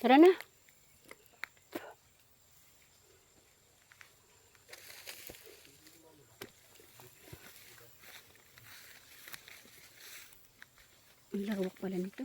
Tara na. Ang lawak pala nito.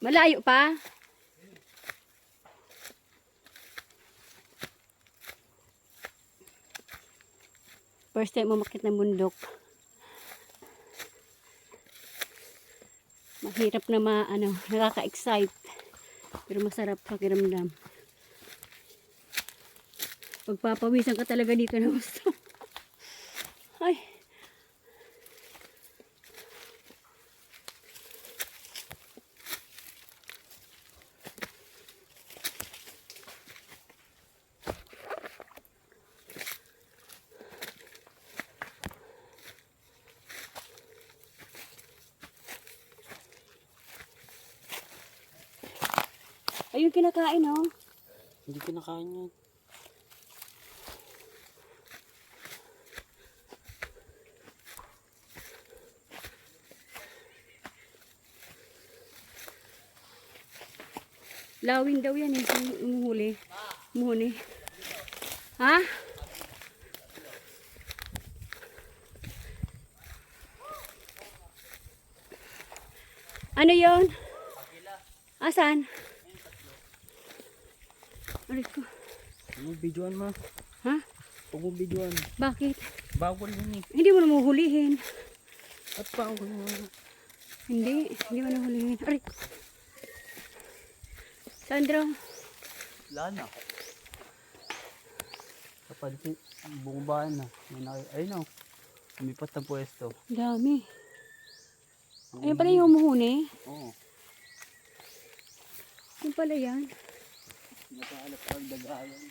Malayo pa? First time umakit ng bundok. Mahirap na ma, ano, nakaka-excite. Pero masarap pakiramdam. Pagpapawisan ka talaga dito na gusto. Ay. Ayun kinakain, oh. Hindi kinakain yan. Lawin daw yan eh. Umuhuli. Umuhuli. Ha? Ano yon? Asan? Aray ko. Huwag mong videoan ma. Ha? Huwag mong videoan. Bakit? Bawal yun eh. Hindi mo na mahuhulihin. At bawal yun. Hindi. Hindi mo na hulihin. Aray. Sandro. Wala na. Kapag si bumabaan na. May naki- Ayun o. Lumipat ng pwesto. Dami. Ayun pala yung umuhuni. Oo. Yung pala yan. Nakaalat pag dagayan.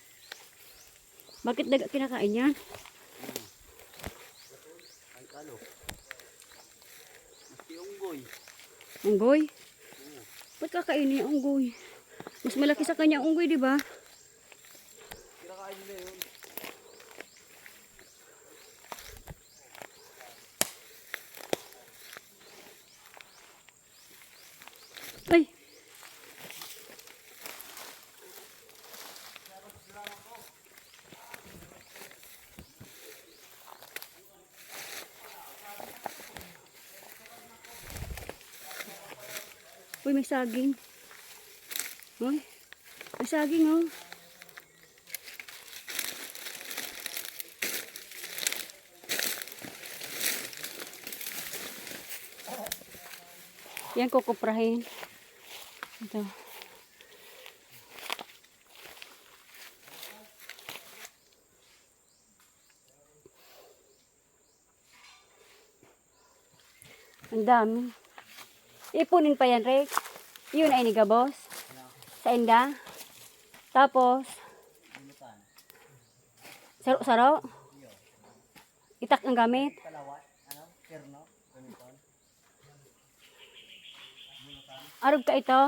Bakit daga kinakain yan? Ay ano. Mas unggoy. Unggoy? Ba't kakainin yung unggoy? Mas malaki sa kanya ang unggoy, di ba? Kinakain nila yun. Uy, may saging. Uy, may saging, oh. Yan kukuprahin. Ito. Ang dami. Ipunin pa yan, Rex. Yun ay nigabos. Sa inda. Tapos, saro-saro. Itak ang gamit. Arog ka ito.